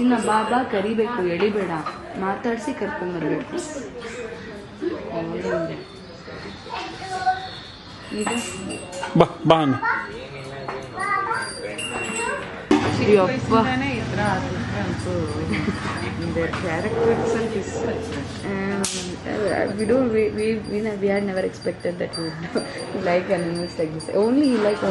ಚಿನ್ನ ಬಾಬಾ ಕರಿಬೇಕು ಎಳಿಬೇಡ ಮಾತಾಡಿಸಿ ಕರ್ಕೊಂಬರ್ಬೇಕು. Um, uh, we don't we we we, we had never expected that you would like animals like this. Only like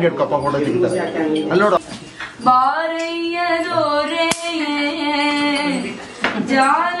ಹಿಡ್ಕೊಪ್ಪ photo ತೆಗಿತಾರೆ ಅಲ್ಲಿ ನೋಡು. ಬಾರಯ್ಯದೋರೆ ಜಾಲ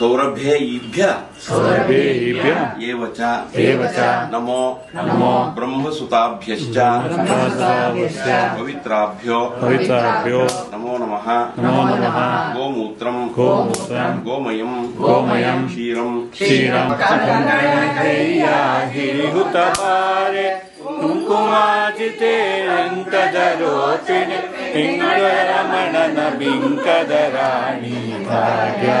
सौरभ्येभ्य नमो। नमो। ब्रह्मसुताभ्य पवित्राभ्यो। पवित्राभ्यो। नमो नमः। नमो नमः। गोमूत्र गोमूत्र गोमय गोमय क्षीर क्षीर गिरिहुतपारे कुङ्कुमाजितेरङ्कदरोचिनि पिङ्गरमणन बिङ्कदराणि भाग्या।